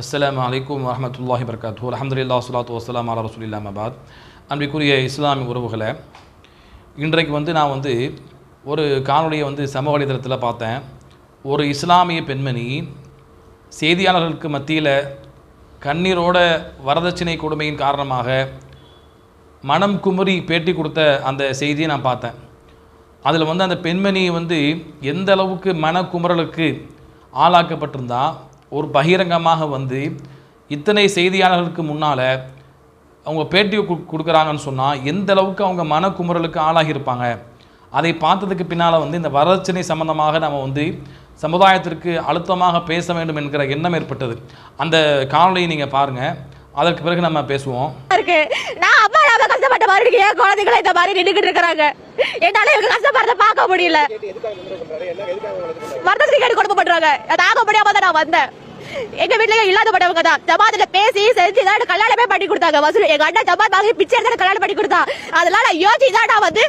அஸ்லாம் அலைக்கும் வரமத்துல்லாஹி வர்காத்து அலமதுல்லா சுலாத்து வசலாம் அலா ரசூல் இல்லாமபாத் அன்பிற்குரிய இஸ்லாமிய உறவுகளை இன்றைக்கு வந்து நான் வந்து ஒரு காணொலியை வந்து சமூக வலைதளத்தில் பார்த்தேன். ஒரு இஸ்லாமிய பெண்மணி செய்தியாளர்களுக்கு மத்தியில் கண்ணீரோட வரதட்சணை கொடுமையின் காரணமாக மனம் குமரி பேட்டி கொடுத்த அந்த செய்தியை நான் பார்த்தேன். அதில் வந்து அந்த பெண்மணி வந்து எந்த அளவுக்கு மனக்குமரலுக்கு ஆளாக்கப்பட்டிருந்தால் ஒரு பகிரங்கமாக வந்து இத்தனை செய்தியாளர்களுக்கு முன்னால் அவங்க பேட்டி கொடுக்குறாங்கன்னு சொன்னால் எந்த அளவுக்கு அவங்க மனக்குமுறலுக்கு ஆளாகியிருப்பாங்க? அதை பார்த்ததுக்கு பின்னால் வந்து இந்த வரதட்சணை சம்பந்தமாக நம்ம வந்து சமுதாயத்திற்கு அழுத்தமாக பேச வேண்டும் என்கிற எண்ணம் ஏற்பட்டது. அந்த காணொலியை நீங்கள் பாருங்கள் அதற்கு பிறகு நம்ம பேசுவோம். இருக்கு. நான் அம்மா நாம கஷ்டப்பட்ட மாதிரி இருக்கு என் குழந்தைகளை இந்த மாதிரி நின்னுகிட்டு இருக்கிறாங்க. என்னால இவங்க கஷ்டப்படுறத பார்க்க முடியல. வரதட்சணை கேடு கொடுக்க பண்றாங்க தாங்க முடியாம தான் நான் வந்தேன். எங்க வீட்லயே இல்லாதப்பட்டவங்க தான். ஜமாத்துல பேசி செஞ்சு தான் கல்யாணமே பண்ணி கொடுத்தாங்க. வசூல் எங்க அண்ணன் ஜமாத் வாங்கி பிச்சை எடுத்து கல்யாணம் பண்ணி கொடுத்தா. அதனால யோசிச்சு தான் நான் வந்து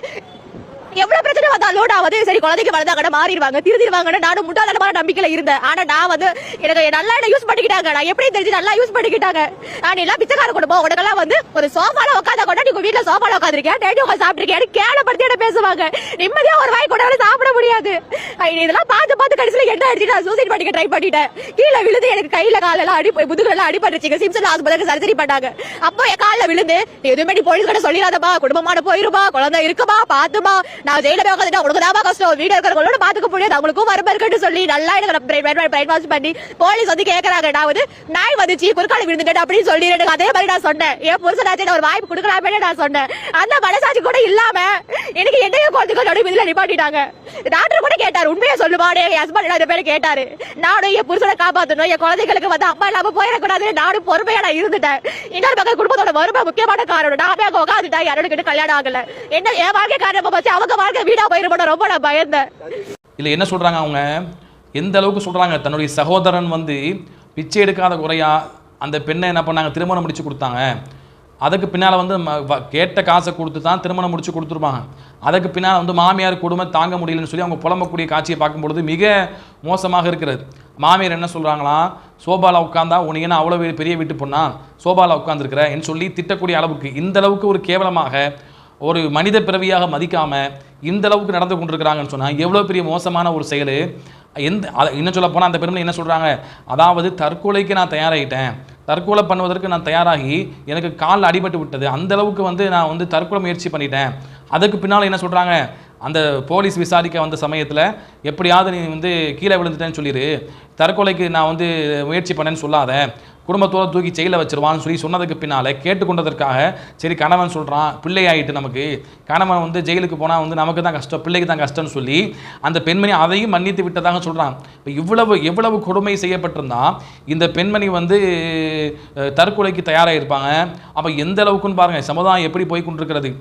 எவ்வளவு பிரச்சனை வந்தா லோட் ஆகுது சரி குழந்தைக்கு வளர்ந்தாங்க மாறிடுவாங்க திருதிடுவாங்கன்னு நானும் முட்டாளமான நம்பிக்கையில இருந்தேன். ஆனா நான் வந்து எனக்கு நல்லா என்ன யூஸ் பண்ணிக்கிட்டாங்க. நான் எப்படி தெரிஞ்சு நல்லா யூஸ் பண்ணிக்கிட்டாங்க. நான் எல்லாம் பிச்சைக்கார குடும்பம் உனக்கெல்லாம் வந்து ஒரு சோஃபால உட்காந்த கூட நீங்க வீட்டுல சோஃபால உட்காந்துருக்கேன் டேடி உட்காந்து சாப்பிட்டுருக்கேன் கேவலப்படுத்தி என்ன பேசுவாங்க. நிம்மதியா ஒரு வாய் கூட சாப்பிட முடியாது. இதெல்லாம் பார்த்து பார்த்து கடைசியில என்ன அடிச்சு நான் சூசைட் பண்ணிக்க ட்ரை பண்ணிட்டேன். கீழே விழுந்து எனக்கு கையில காலெல்லாம் அடி முதுகுல அடிபட்டுச்சுங்க சிம்சன் ஹாஸ்பிட்டலுக்கு சர்ஜரி பண்ணாங்க. அப்போ என் காலில் விழுந்து நீ எதுவுமே நீ போலீஸ் கிட்ட சொல்லிடாதப்பா. குடும்பமான போயிருமா குழந்தை இருக்குமா? பாத்துமா நான் ஜெயில போய் உட்காந்துட்டா உனக்கு தான் கஷ்டம். வீடு இருக்கிறவங்களோட பாத்துக்க முடியாது அவங்களுக்கும் வரம்பு இருக்குன்னு சொல்லி நல்லா எனக்கு பிரைட் வாஷ் பண்ணி போலீஸ் வந்து கேக்குறாங்க. நான் வந்து நாய் வந்துச்சு குறுக்கால விழுந்துட்டு அப்படின்னு சொல்லி எனக்கு அதே மாதிரி நான் சொன்னேன். என் புருஷனாச்சு ஒரு வாய்ப்பு கொடுக்கலாமே நான் சொன்னேன். அந்த மனசாட்சி கூட இல்லாம எனக்கு என்னையும் குழந்தைகள் நடுவு இதுல நிப்பாட்டிட்டாங்க. டாக்டர் கூட கேட்டாரு உண்மையை சொல்லுமா என் ஹஸ்பண்ட் நிறைய பேர் கேட்டாரு. நானும் என் புருஷனை காப்பாத்தணும். என் குழந்தைகளுக்கு வந்து அம்மா இல்லாம போயிடக்கூடாது நானும் பொறுமையா நான் இருந்துட்டேன். இன்னொரு பக்கம் குடும்பத்தோட வறுமை முக்கியமான காரணம். நான் போய் உட்காந்துட்டேன் யாரோட கிட்ட கல்யாணம் ஆகல. என்ன என் வாழ்க்கை காரணமா போச்சு? அவங்க வாழ்க்கை வீடா போயிருப்போம் ரொம்ப நான் பயந்தேன். இல்லை என்ன சொல்கிறாங்க அவங்க? எந்த அளவுக்கு சொல்கிறாங்க தன்னுடைய சகோதரன் வந்து பிச்சை எடுக்காத குறையா அந்த பெண்ணை என்ன பண்ணாங்க? திருமணம் முடிச்சு கொடுத்தாங்க. அதுக்கு பின்னால் வந்து ம- வ- கேட்ட காசை கொடுத்து தான் திருமணம் முடிச்சு கொடுத்துருப்பாங்க. அதுக்கு பின்னால் வந்து மாமியார் கொடுமை தாங்க முடியலன்னு சொல்லி அவங்க புலம்பக்கூடிய காட்சியை பார்க்கும்பொழுது மிக மோசமாக இருக்கிறது. மாமியார் என்ன சொல்கிறாங்களா சோபாவில் உட்காந்தா உனக்கு என்ன அவ்வளோ பெரிய வீட்டு பொண்ணா? சோபாவில் உட்காந்துருக்குறேன்னு சொல்லி திட்டக்கூடிய அளவுக்கு இந்த அளவுக்கு ஒரு கேவலமாக ஒரு மனித பிறவியாக மதிக்காமல் இந்த அளவுக்கு நடந்து கொண்டிருக்கிறாங்கன்னு சொன்னால் எவ்வளோ பெரிய மோசமான ஒரு செயல்? எந்த இன்னும் சொல்ல போனால் அந்த பெருமை என்ன சொல்கிறாங்க அதாவது தற்கொலைக்கு நான் தயாராகிட்டேன் தற்கொலை பண்ணுவதற்கு நான் தயாராகி எனக்கு காலில் அடிபட்டு விட்டது. அந்த அளவுக்கு வந்து நான் வந்து தற்கொலை முயற்சி பண்ணிட்டேன். அதுக்கு பின்னால் என்ன சொல்கிறாங்க அந்த போலீஸ் விசாரிக்க வந்த சமயத்தில் எப்படியாவது நீ வந்து கீழே விழுந்துட்டேன்னு சொல்லிடு தற்கொலைக்கு நான் வந்து முயற்சி பண்ணேன்னு சொல்லாத. குடும்பத்தோடு தூக்கி ஜெயிலில் வச்சிருவான்னு சொல்லி சொன்னதுக்கு பின்னால் கேட்டுக்கொண்டதற்காக சரி கணவன் சொல்கிறான் பிள்ளை ஆயிட்டு நமக்கு. கணவன் வந்து ஜெயிலுக்கு போனால் வந்து நமக்கு தான் கஷ்டம் பிள்ளைக்கு தான் கஷ்டம்னு சொல்லி அந்த பெண்மணி அதையும் மன்னித்து விட்டதாக சொல்கிறான் இப்போ இவ்வளவு எவ்வளவு கொடுமை செய்யப்பட்டிருந்தா இந்த பெண்மணி வந்து தற்கொலைக்கு தயாராக இருப்பாங்க அப்போ எந்த அளவுக்குன்னு பாருங்கள் சமுதாயம் எப்படி போய் கொண்டிருக்கிறது?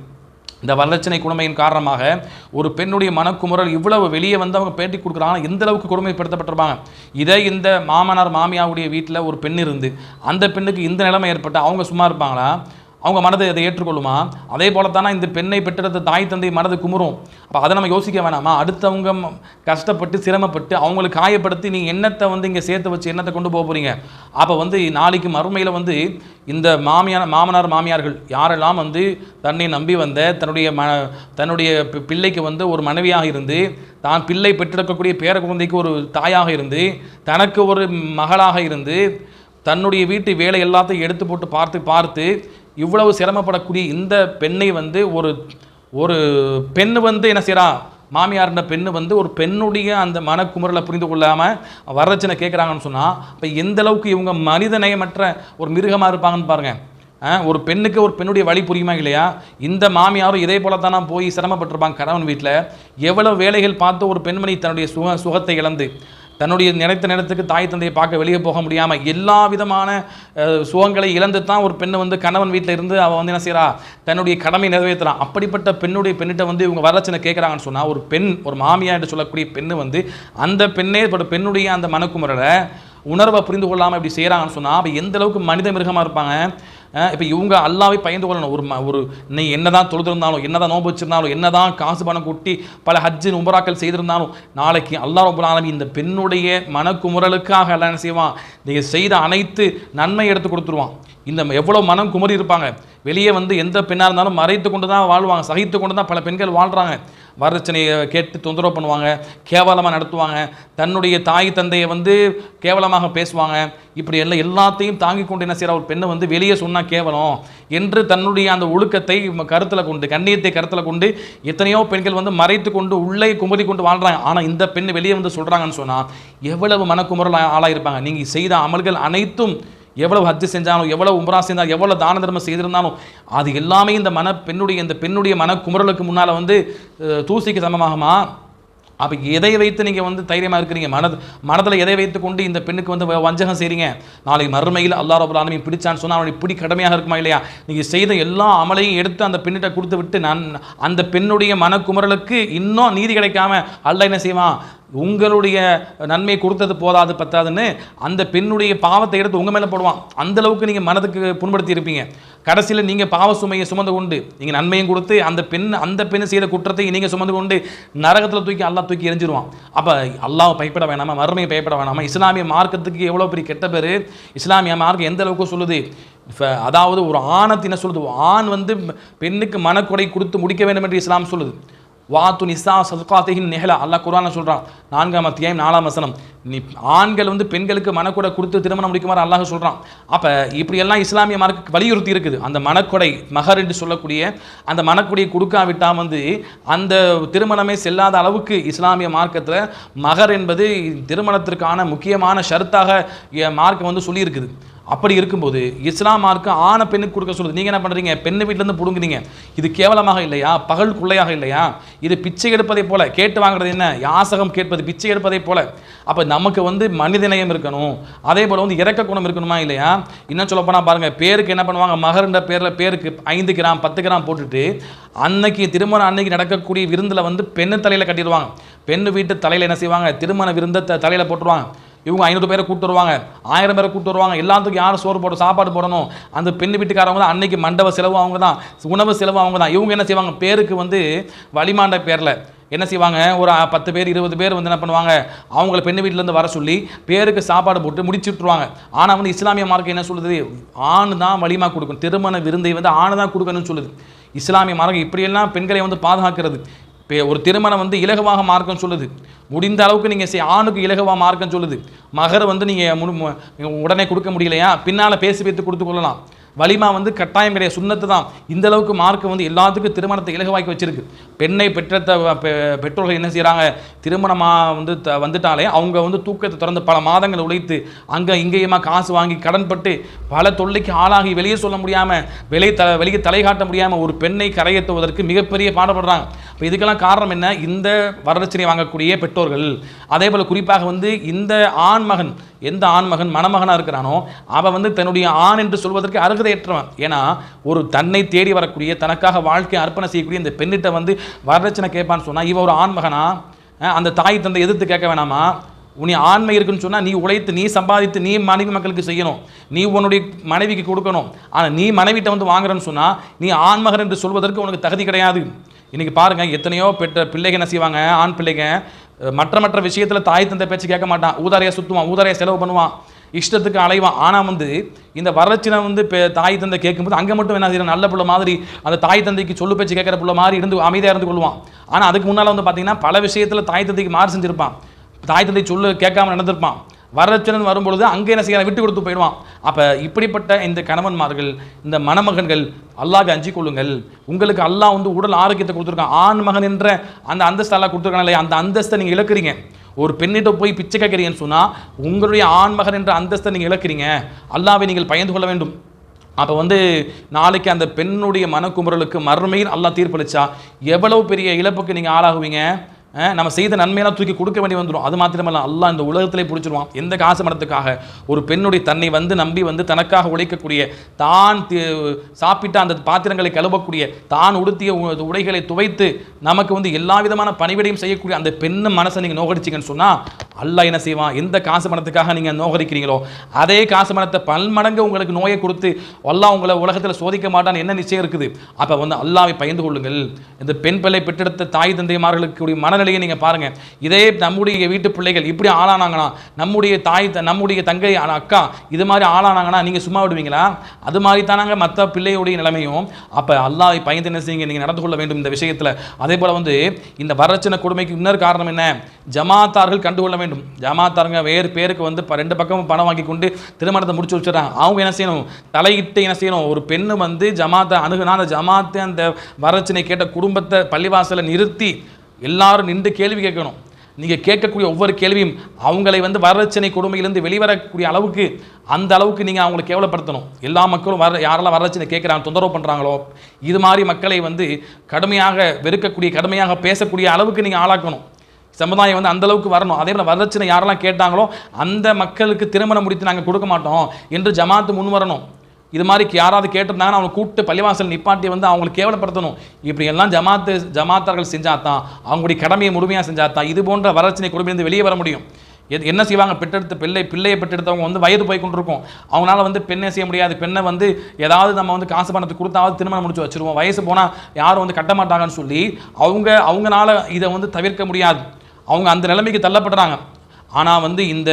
இந்த வரலட்சணை கொடுமையின் காரணமாக ஒரு பெண்ணுடைய மனக்குமுறல் இவ்வளவு வெளியே வந்து அவங்க பேட்டி கொடுக்குறாங்க எந்த அளவுக்கு கொடுமைப்படுத்தப்பட்டிருப்பாங்க? இதே இந்த மாமனார் மாமியாவுடைய வீட்டில் ஒரு பெண் இருந்து அந்த பெண்ணுக்கு இந்த நிலைமை ஏற்பட்டு அவங்க சும்மா இருப்பாங்களா? அவங்க மனதை அதை ஏற்றுக்கொள்ளுமா? அதே போல தானே இந்த பெண்ணை பெற்றெடுத்த தாய் தந்தை மனது குமுறும். அப்போ அதை நம்ம யோசிக்க வேணாமா? அடுத்தவங்க கஷ்டப்பட்டு சிரமப்பட்டு அவங்களுக்கு காயப்படுத்தி நீங்கள் எண்ணத்தை வந்து இங்கே சேர்த்து வச்சு எண்ணத்தை கொண்டு போக போகிறீங்க அப்போ வந்து நாளைக்கு மறுமையில் வந்து இந்த மாமியார் மாமனார் மாமியார்கள் யாரெல்லாம் வந்து தன்னை நம்பி வந்த தன்னுடைய ம தன்னுடைய பி- பிள்ளைக்கு வந்து ஒரு மனைவியாக இருந்து தான் பிள்ளை பெற்றெடுக்கக்கூடிய பேர குழந்தைக்கு ஒரு தாயாக இருந்து தனக்கு ஒரு மகளாக இருந்து தன்னுடைய வீட்டு வேலை எல்லாத்தையும் எடுத்து போட்டு பார்த்து பார்த்து இவ்வளவு சிரமப்படக்கூடிய இந்த பெண்ணை வந்து ஒரு ஒரு பெண் வந்து என்ன செய்கிறா மாமியார்ன்ற பெண்ணு வந்து ஒரு பெண்ணுடைய அந்த மனக்குமுறலை புரிந்து கொள்ளாமல் வரதட்சணை கேட்குறாங்கன்னு சொன்னால் இப்போ எந்த அளவுக்கு இவங்க மனிதநேயமற்ற ஒரு மிருகமாக இருப்பாங்கன்னு பாருங்கள் ஒரு பெண்ணுக்கு ஒரு பெண்ணுடைய வழி புரியுமா இல்லையா? இந்த மாமியாரும் இதே போல தானே போய் சிரமப்பட்டிருப்பாங்க கணவன் வீட்டில் எவ்வளவு வேலைகள் பார்த்து ஒரு பெண்மணி தன்னுடைய சுக சுகத்தை இழந்து தன்னுடைய நினைத்த நேரத்துக்கு தாய் தந்தையை பார்க்க வெளியே போக முடியாமல் எல்லா விதமான சுகங்களை இழந்து தான் ஒரு பெண்ணை வந்து கணவன் வீட்டில் இருந்து அவள் வந்து என்ன செய்கிறா தன்னுடைய கடமை நிறைவேற்றுறான் அப்படிப்பட்ட பெண்ணுடைய பெண்ணிட்ட வந்து இவங்க வரலட்சணை கேட்குறாங்கன்னு சொன்னால் ஒரு பெண் ஒரு மாமியா என்று சொல்லக்கூடிய பெண்ணு வந்து அந்த பெண்ணே பெண்ணுடைய அந்த மனக்குமுறையில் உணர்வை புரிந்து கொள்ளாமல் இப்படி செய்கிறாங்கன்னு சொன்னால் அப்போ எந்த அளவுக்கு மனித மிருகமாக இருப்பாங்க? இப்போ இவங்க அல்லாவே பயந்து கொள்ளணும். ஒரு ம- ஒரு நீ என்னதான் தொழுதிருந்தாலும் என்னதான் நோம்பு வச்சிருந்தாலும் என்னதான் காசு பணம் கொட்டி பல ஹஜ்ஜு உமராக்கள் செய்திருந்தாலும் நாளைக்கு அல்லாஹ் ரபுல் ஆலமீன் இந்த பெண்ணுடைய மனக்குமுறலுக்காக எல்லாம் என்ன செய்வான்? நீங்கள் செய்த அனைத்து நன்மை எடுத்து கொடுத்துருவான். இந்த எவ்வளோ மனம் குமரி இருப்பாங்க. வெளியே வந்து எந்த பெண்ணாக இருந்தாலும் மறைத்து கொண்டு தான் வாழ்வாங்க. சகித்து கொண்டு தான் பல பெண்கள் வாழ்கிறாங்க வரதட்சணையை கேட்டு தொந்தரவு பண்ணுவாங்க. கேவலமாக நடத்துவாங்க. தன்னுடைய தாய் தந்தையை வந்து கேவலமாக பேசுவாங்க. இப்படி எல்லாம் எல்லாத்தையும் தாங்கி கொண்டு என்ன செய்கிற ஒரு பெண்ணை வந்து வெளியே சொன்னால் கேவலம் என்று தன்னுடைய அந்த ஒழுக்கத்தை கருத்தில் கொண்டு கண்ணியத்தை கருத்தில் கொண்டு எத்தனையோ பெண்கள் வந்து மறைத்து கொண்டு உள்ளே குமரி கொண்டு வாழ்கிறாங்க ஆனால் இந்த பெண் வெளியே வந்து சொல்கிறாங்கன்னு சொன்னால் எவ்வளவு மனக்குமுறல் ஆளாயிருப்பாங்க. நீங்கள் செய்த அமல்கள் அனைத்தும் எவ்வளவு ஹஜ்ஜு செஞ்சாலும் எவ்வளவு உம்ரா செஞ்சாலும் எவ்வளவு தான தர்மம் செய்திருந்தாலும் அது எல்லாமே இந்த மன பெண்ணுடைய இந்த பெண்ணுடைய மனக்குமுறலுக்கு முன்னால் வந்து தூசிக்கு சமமாகுமா? அப்போ எதை வைத்து நீங்கள் வந்து தைரியமாக இருக்கிறீங்க? மனது மனதில் எதை வைத்து கொண்டு இந்த பெண்ணுக்கு வந்து வ- வஞ்சகம் செய்கிறீங்க நாளைக்கு மறுமையில் அல்லாஹ் ரபுல் பிடிச்சான்னு சொன்னால் அவனை பிடி கடமையாக இருக்குமா இல்லையா? நீங்கள் செய்த எல்லா அமலையும் எடுத்து அந்த பெண்ணிட்ட கொடுத்து விட்டு நான் அந்த பெண்ணுடைய மனக்குமுறலுக்கு இன்னும் நீதி கிடைக்காம அல்ல என்ன செய்வான்? உங்களுடைய நன்மை கொடுத்தது போதாது பத்தாதுன்னு அந்த பெண்ணுடைய பாவத்தை எடுத்து உங்கள் மேலே போடுவான். அந்த அளவுக்கு நீங்கள் மனதுக்கு புண்படுத்தி இருப்பீங்க. கடைசியில் நீங்கள் பாவ சுமையை சுமந்து கொண்டு நீங்கள் நன்மையும் கொடுத்து அந்த பெண் அந்த பெண் செய்த குற்றத்தை நீங்கள் சுமந்து கொண்டு நரகத்தில் தூக்கி அல்லா தூக்கி எரிஞ்சிருவான். அப்போ அல்லாஹ் பயப்பட வேணாமா? மறுமையை பயப்பட வேணாமா? இஸ்லாமிய மார்க்கத்துக்கு எவ்வளோ பெரிய கெட்ட பேர்? இஸ்லாமிய மார்க்கம் எந்த அளவுக்கு சொல்லுது? இப்ப அதாவது ஒரு ஆணத்தை என்ன சொல்லுது ஆண் வந்து பெண்ணுக்கு மனக்கொடை கொடுத்து முடிக்க வேண்டும் என்று இஸ்லாம் சொல்லுது. வாத்து நிசா சதுகாத்தின் நெஹலா அல்லா குரான சொல்கிறான் நான்காம் அத்தியாயம் நாலாம் வசனம். நீ ஆண்கள் வந்து பெண்களுக்கு மனக்கொடை கொடுத்து திருமணம் முடிக்குமாறு அல்லாஹ் சொல்கிறான் அப்போ இப்படியெல்லாம் இஸ்லாமிய மார்க்கு வலியுறுத்தி இருக்குது. அந்த மனக்கொடை மகர் என்று சொல்லக்கூடிய அந்த மனக்கொடையை கொடுக்காவிட்டால் வந்து அந்த திருமணமே செல்லாத அளவுக்கு இஸ்லாமிய மார்க்கத்தில் மகர் என்பது திருமணத்திற்கான முக்கியமான ஷர்த்தாக எ- மார்க்கம் வந்து சொல்லியிருக்குது. அப்படி இருக்கும்போது இஸ்லாம் மார்க்கம் ஆணை பெண்ணுக்கு கொடுக்க சொல்லுது. நீங்கள் என்ன பண்ணுறீங்க பெண்ணு வீட்டிலேருந்து பிடுங்குறீங்க இது கேவலமாக இல்லையா? பகல் குள்ளையாக இல்லையா? இது பிச்சை எடுப்பதை போல. கேட்டு வாங்குறது என்ன? யாசகம் கேட்பது பிச்சை எடுப்பதை போல. அப்போ நமக்கு வந்து மனிதநேயம் இருக்கணும். அதே போல் வந்து இறக்க குணம் இருக்கணுமா இல்லையா? இன்னும் சொல்ல போனால் பாருங்கள் பேருக்கு என்ன பண்ணுவாங்க? மகர்ன்ற பேரில் பேருக்கு ஐந்து கிராம் பத்து கிராம் போட்டுட்டு அன்னைக்கு திருமணம் அன்னைக்கு நடக்கக்கூடிய விருந்தில் வந்து பெண்ணு தலையில் கட்டிடுவாங்க. பெண்ணு வீட்டு தலையில் என்ன செய்வாங்க? திருமண விருந்தை த- போட்டுருவாங்க. இவங்க ஐநூறு பேரை கூட்டு வருவாங்க. ஆயிரம் பேரை கூட்டு வருவாங்க. எல்லாத்துக்கும் யார் சோறு போட சாப்பாடு போடணும்? அந்த பெண் வீட்டுக்காரவங்க தான் அன்னைக்கு மண்டப செலவு அவங்க தான். உணவு செலவு அவங்க தான். இவங்க என்ன செய்வாங்க? பேருக்கு வந்து வழிமாண்ட பேரில் என்ன செய்வாங்க? ஒரு பத்து பேர் இருபது பேர் வந்து என்ன பண்ணுவாங்க? அவங்கள பெண் வீட்டிலேருந்து வர சொல்லி பேருக்கு சாப்பாடு போட்டு முடிச்சு விட்ருவாங்க ஆனால் வந்து இஸ்லாமிய மார்க்கம் என்ன சொல்லுது? ஆண் தான் வலிமா கொடுக்கணும் திருமண விருந்தை வந்து ஆண் தான் கொடுக்கணும்னு சொல்லுது. இஸ்லாமிய மார்க்கம் இப்படியெல்லாம் பெண்களை வந்து பாதுகாக்கிறது. ஒரு திருமணம் வந்து இலகுவாக மார்க்கம் சொல்லுது. முடிந்த அளவுக்கு நீங்கள் செய் ஆணுக்கு இலகுவாக மார்க்கம் சொல்லுது. மகர் வந்து நீங்கள் உடனே கொடுக்க முடியலையா? பின்னால் பேசி வைத்து கொடுத்து கொள்ளலாம். வலிமா வந்து கட்டாயம் கிடையாது. சுண்ணத்து தான். இந்த அளவுக்கு மார்க் வந்து எல்லாத்துக்கும் திருமணத்தை இலகுவாக்கி வச்சிருக்கு. பெண்ணை பெற்ற பெ- பெற்றோர்கள் என்ன செய்கிறாங்க திருமணமாக வந்து த- வந்துட்டாலே அவங்க வந்து தூக்கத்தை திறந்து பல மாதங்கள் உழைத்து அங்கே இங்கேயுமா காசு வாங்கி கடன்பட்டு பல தொல்லைக்கு ஆளாகி வெளியே சொல்ல முடியாமல் வெளியே த வெளியே தலை காட்ட முடியாமல் ஒரு பெண்ணை கரையேற்றுவதற்கு மிகப்பெரிய பாடுபடுறாங்க. இப்போ இதுக்கெல்லாம் காரணம் என்ன? இந்த வரதட்சணை வாங்கக்கூடிய பெற்றோர்கள். அதே போல் குறிப்பாக வந்து இந்த ஆண் மகன் எந்த ஆண்மகன் மணமகனாக இருக்கிறானோ அவன் வந்து தன்னுடைய ஆண் என்று சொல்வதற்கு அருகதையற்றவன். ஏன்னா ஒரு தன்னை தேடி வரக்கூடிய தனக்காக வாழ்க்கையை அர்ப்பணம் செய்யக்கூடிய இந்த பெண்ணிட்ட வந்து வரதட்சணை கேட்பான்னு சொன்னால் இவன் ஒரு ஆண்மகனா? அந்த தாய் தந்தை எதிர்த்து கேட்க வேணாமா? உனி ஆண்மை இருக்குன்னு சொன்னால் நீ உழைத்து நீ சம்பாதித்து நீ மனைவி மக்களுக்கு செய்யணும். நீ உன்னுடைய மனைவிக்கு கொடுக்கணும். ஆனால் நீ மனைவிட்ட வந்து வாங்குறேன்னு சொன்னால் நீ ஆண்மகன் என்று சொல்வதற்கு உனக்கு தகுதி கிடையாது. இன்றைக்கி பாருங்கள் எத்தனையோ பெற்ற பிள்ளைங்க என்ன செய்வாங்க? ஆண் பிள்ளைங்க மற்ற மற்ற விஷயத்தில் தாய் தந்தை பேச்சு கேட்க மாட்டான். ஊதாரையை சுற்றுவான் ஊதாரையை செலவு பண்ணுவான் இஷ்டத்துக்கு அலைவான். ஆனால் வந்து இந்த வரலட்சணை வந்து இப்போ தாய் தந்தை கேட்கும்போது அங்கே மட்டும் என்ன செய்யணும் நல்ல பிள்ளை மாதிரி அந்த தாய் தந்தைக்கு சொல்லு பேச்சு கேட்குற பிள்ளை மாதிரி இருந்து அமைதியாக இருந்து கொள்வான். ஆனால் அதுக்கு முன்னால் வந்து பார்த்தீங்கன்னா பல விஷயத்தில் தாய் தந்தைக்கு மாறு செஞ்சுருப்பான். தாய் தந்தை சொல்லு கேட்காம நடந்திருப்பான். வரலட்சணன் வரும்பொழுது அங்கே என்ன செய்யலாம் விட்டு கொடுத்து போயிடுவான். அப்போ இப்படிப்பட்ட இந்த கணவன்மார்கள் இந்த மணமகன்கள் அல்லாஹ் அஞ்சு கொள்ளுங்கள். உங்களுக்கு அல்லாஹ் வந்து உடல் ஆரோக்கியத்தை கொடுத்துருக்கான். ஆண் மகன் என்ற அந்த அந்தஸ்து எல்லாம் கொடுத்துருக்கான் இல்லையா? அந்த அந்தஸ்தை நீங்கள் இழக்கிறீங்க. ஒரு பெண்ணிட்ட போய் பிச்சை கேட்குறீங்கன்னு சொன்னால் உங்களுடைய ஆண் மகன் என்ற அந்தஸ்தை நீங்கள் இழக்கிறீங்க. அல்லாவை நீங்கள் பயந்து கொள்ள வேண்டும். அப்போ வந்து நாளைக்கு அந்த பெண்ணுடைய மனக்குமுறலுக்கு மறுமையில் அல்லாஹ் தீர்ப்பளிச்சா எவ்வளவு பெரிய இழப்புக்கு நீங்கள் ஆளாகுவீங்க? நம்ம செய்த நன்மையெல்லாம் தூக்கி கொடுக்க வேண்டி வந்துடும் அது மாத்திரமல்ல அல்லாஹ் இந்த உலகத்திலே பிடிச்சிருவான். எந்த காசு மடத்துக்காக ஒரு பெண்ணுடைய தன்னை வந்து நம்பி வந்து தனக்காக உழைக்கக்கூடிய தான் சாப்பிட்ட அந்த பாத்திரங்களை கழுவக்கூடிய தான் உடுத்திய உடைகளை துவைத்து நமக்கு வந்து எல்லா விதமான பணிவிடையும் செய்யக்கூடிய அந்த பெண்ணு மனசை நீங்கள் நோகடிச்சிங்கன்னு சொன்னால் அல்லாஹ் என்ன செய்வான்? எந்த காசு பணத்துக்காக நீங்கள் நோகரிக்கிறீங்களோ அதே காசு பணத்தை பல்மடங்கு உங்களுக்கு நோயை கொடுத்து அல்லாஹ் உங்களை உலகத்தில் சோதிக்க மாட்டான்னு என்ன நிச்சயம் இருக்குது? அப்போ வந்து அல்லாவை பயந்து கொள்ளுங்கள். இந்த பெண் பிள்ளை பெற்றெடுத்த தாய் தந்தைமார்களுக்கு மனநிலையை நீங்கள் பாருங்கள் இதே நம்முடைய வீட்டு பிள்ளைகள் இப்படி ஆளானாங்கன்னா நம்முடைய தாய் த- நம்முடைய தங்கை அக்கா இது மாதிரி ஆளானாங்கன்னா நீங்கள் சும்மா விடுவீங்களா? அது மாதிரி தானாங்க மற்ற பிள்ளையுடைய நிலைமையும். அப்போ அல்லாவை பயந்து என்ன செய்யுங்க? நீங்கள் நடந்து கொள்ள வேண்டும் இந்த விஷயத்தில். அதே போல் வந்து இந்த வரட்சணை கொடுமைக்கு இன்னொரு காரணம் என்ன? ஜமாத்தார்கள் கண்டுகொள்ள வேண்டும் ஜமாத்தாருங்க வேறு பேருக்கு வந்து ப- ரெண்டு பக்கமும் பணம் வாங்கி கொண்டு திருமணத்தை முடிச்சு வச்சுறாங்க அவங்க என்ன செய்யணும்? தலையிட்டு என்ன செய்யணும்? ஒரு பெண்ணு வந்து ஜமாத்தை அணுகுனா அந்த ஜமாத்தை அந்த வரட்சணை கேட்ட குடும்பத்தை பள்ளிவாசலை நிறுத்தி எல்லாரும் நின்று கேள்வி கேட்கணும். நீங்கள் கேட்கக்கூடிய ஒவ்வொரு கேள்வியும் அவங்களை வந்து வரட்சணை கொடுமையிலிருந்து வெளிவரக்கூடிய அளவுக்கு அந்த அளவுக்கு நீங்கள் அவங்களை கேவலப்படுத்தணும். எல்லா மக்களும் வர யாரெல்லாம் வரட்சணை கேட்குறாங்க தொந்தரவு பண்ணுறாங்களோ இது மாதிரி மக்களை வந்து கடுமையாக வெறுக்கக்கூடிய கடுமையாக பேசக்கூடிய அளவுக்கு நீங்கள் ஆளாக்கணும். சமுதாயம் வந்து அந்தளவுக்கு வரணும். அதே போல் வரதட்சணை யாரெல்லாம் கேட்டாங்களோ அந்த மக்களுக்கு திருமணம் முடித்து நாங்கள் கொடுக்க மாட்டோம் என்று ஜமாத்து முன் வரணும். இது மாதிரி யாராவது கேட்டிருந்தாங்கன்னா அவங்க கூப்பிட்டு பள்ளிவாசல் நிப்பாட்டி வந்து அவங்களை கேவலப்படுத்தணும். இப்படி எல்லாம் ஜமாத்து ஜமாத்தார்கள் செஞ்சாதான் அவங்களுடைய கடமையை முழுமையாக செஞ்சாதான் இது போன்ற வரட்சணை குடும்பம் வெளியே வர முடியும். எது என்ன செய்வாங்க? பெற்றெடுத்த பிள்ளை பிள்ளையை பெற்றெடுத்தவங்க வந்து வயது போய் கொண்டிருக்கும் அவங்களால வந்து பெண்ணை செய்ய முடியாது. பெண்ணை வந்து ஏதாவது நம்ம வந்து காசு பணத்தை கொடுத்தாவது திருமணம் முடிச்சு வச்சிருவோம். வயசு போனால் யாரும் வந்து கட்ட மாட்டாங்கன்னு சொல்லி அவங்க அவங்களால இதை வந்து தவிர்க்க முடியாது. அவங்க அந்த நிலைமைக்கு தள்ளப்படுறாங்க ஆனால் வந்து இந்த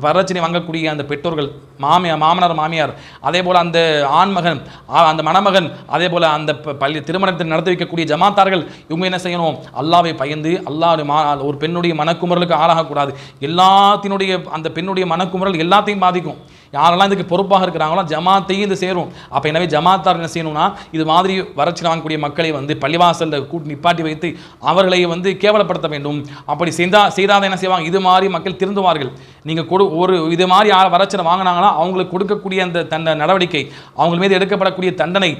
வரட்சணை வாங்கக்கூடிய அந்த பெற்றோர்கள் மாமியார் மாமனார் மாமியார் அதே போல் அந்த ஆண்மகன் ஆ, அந்த மணமகன் அதே போல் அந்த ப- பள்ளி திருமணத்தை நடத்தி வைக்கக்கூடிய ஜமாத்தார்கள் இவங்க என்ன செய்யணும்? அல்லாவை பயந்து அல்லாஹ் மா ஒரு பெண்ணுடைய மனக்குமுறலுக்கு ஆளாகக்கூடாது. எல்லாத்தினுடைய அந்த பெண்ணுடைய மனக்குமுறல் எல்லாத்தையும் பாதிக்கும். யாரெல்லாம் இதுக்கு பொறுப்பாக இருக்கிறாங்களோ ஜமாத்தையும் இது சேரும். அப்போ எனவே ஜமாத்தார் என்ன செய்யணும்னா இது மாதிரி வரட்சணை வாங்கக்கூடிய மக்களை வந்து பள்ளிவாசலில் கூட்டி நிப்பாட்டி வைத்து அவர்களை வந்து கேவலப்படுத்த வேண்டும். அப்படி செய்தா செய்தாத என்ன செய்வாங்க? இது மாதிரி மக்கள் திருந்துவார்கள். நீங்கள் கொடு ஒரு இது மாதிரி யார் வரட்சணை வாங்கினாங்களோ அவங்களுக்கு கொடுக்கக்கூடிய அந்த தண்ட நடவடிக்கை அவங்க மீது எடுக்கப்படக்கூடிய தண்டனை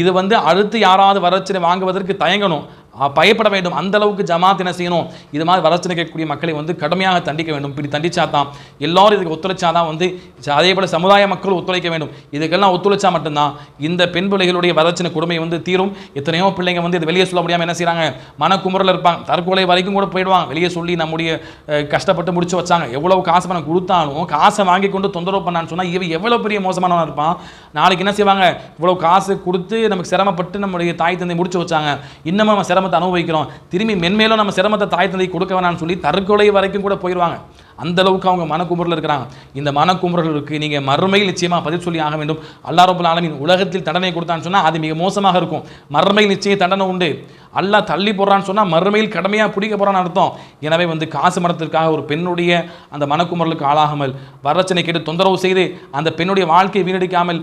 இது வந்து அடுத்து யாராவது வரட்சணை வாங்குவதற்கு தயங்கணும். பயப்பட வேண்டும். அந்த அளவுக்கு ஜமாத் என்ன செய்யணும்? இது மாதிரி வரட்சணை கேட்கக்கூடிய மக்களை வந்து கடுமையாக தண்டிக்க வேண்டும். இப்படி தண்டிச்சா தான் எல்லாரும் இதுக்கு ஒத்துழைச்சாதான் வந்து அதே போல் சமுதாய மக்கள் ஒத்துழைக்க வேண்டும். இதுக்கெல்லாம் ஒத்துழைச்சா மட்டும்தான் இந்த பெண் பிள்ளைகளுடைய வரட்சணை கொடுமை வந்து தீரும். எத்தனையோ பிள்ளைங்க வந்து இது வெளியே சொல்ல முடியாமல் என்ன செய்கிறாங்க மனக்குமுறல் இருப்பாங்க. தற்கொலை வரைக்கும் கூட போயிடுவாங்க. வெளியே சொல்லி நம்முடைய கஷ்டப்பட்டு முடிச்சு வச்சாங்க. எவ்வளவு காசு பணம் கொடுத்தாலும் காசை வாங்கி கொண்டு தொந்தரவு பண்ணான்னு சொன்னால் இவன் எவ்வளோ பெரிய மோசமானவன் இருப்பான் நாளைக்கு என்ன செய்வாங்க? இவ்வளவு காசு கொடுத்து நமக்கு சிரமப்பட்டு நம்முடைய தாய் தந்தை முடிச்சு வச்சாங்க. இன்னமும் சிரமம் சிரமத்தை அனுபவிக்கிறோம். திரும்பி மென்மேலும் நம்ம சிரமத்தை தாய் தந்தை கொடுக்க வேணாம்னு சொல்லி தற்கொலை வரைக்கும் கூட போயிடுவாங்க அந்த அளவுக்கு அவங்க மனக்குமுறல் இருக்கிறாங்க. இந்த மனக்குமுறலுக்கு நீங்கள் மறுமையில் நிச்சயமாக பதில் சொல்லி ஆக வேண்டும். அல்லா ரபுல் ஆலமின் உலகத்தில் தண்டனை கொடுத்தான்னு சொன்னால் அது மிக மோசமாக இருக்கும். மறுமையில் நிச்சயம் தண்டனை உண்டு. அல்லாஹ் தள்ளி போடுறான்னு சொன்னால் மறுமையில் கடமையாக பிடிக்க போகிறான்னு அர்த்தம். எனவே வந்து காசு மரத்திற்காக ஒரு பெண்ணுடைய அந்த மனக்குமுறலுக்கு ஆளாகாமல் வரட்சணை கேட்டு தொந்தரவு செய்து அந்த பெண்ணுடைய வாழ்க்கையை வீணடிக்காமல்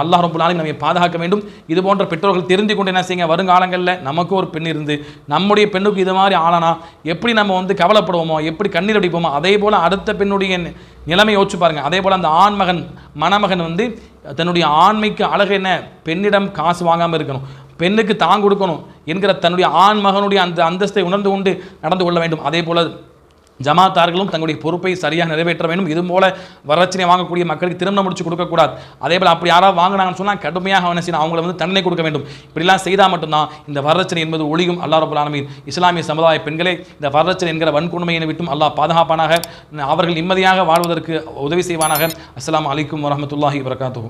அல்லாஹ் ரபுல் ஆலமீன் நம்மை பாதுகாக்க வேண்டும். இது போன்ற பெற்றோர்கள் தெரிந்து கொண்டு என்ன செய்யுங்க? வருங்காலங்களில் நமக்கு ஒரு பெண் இருந்து நம்முடைய பெண்ணுக்கு இது மாதிரி ஆளானா எப்படி நம்ம வந்து கவலைப்படுவோமோ எப்படி கண்ணீர் அடிப்போமோ அதே போல் அடுத்த பெண்ணுடைய நிலைமை யோசிச்சு பாருங்கள் அதே போல் அந்த ஆண்மகன் மணமகன் வந்து தன்னுடைய ஆண்மைக்கு அழகு என்ன? பெண்ணிடம் காசு வாங்காமல் இருக்கணும். பெண்ணுக்கு தான் கொடுக்கணும் என்கிற தன்னுடைய ஆண் மகனுடைய அந்த அந்தஸ்தை உணர்ந்து கொண்டு நடந்து கொள்ள வேண்டும். அதே போல் ஜமாத்தார்களும் தங்களுடைய பொறுப்பை சரியாக நிறைவேற்ற வேண்டும். இது போல வரட்சணை வாங்கக்கூடிய மக்களுக்கு திருமணம் முடிச்சு கொடுக்கக்கூடாது. அதே போல் அப்படி யாராவது வாங்கினாங்கன்னு சொன்னால் கடுமையாக என்ன செய்யணும்? அவங்களை வந்து தண்டனை கொடுக்க வேண்டும். இப்படிலாம் செய்தால் மட்டும்தான் இந்த வரட்சணை என்பது ஒளியும் அல்லாஹ் ரபுல் இஸ்லாமிய சமுதாய பெண்களே இந்த வரட்சணை என்கிற வன்கொடுமையினை விட்டும் அல்லாஹ் பாதுகாப்பானாக அவர்கள் நிம்மதியாக வாழ்வதற்கு உதவி செய்வானாக. அஸ்லாம் அலைக்கும் வரமத்துல்லாஹி வரகாத்துஹு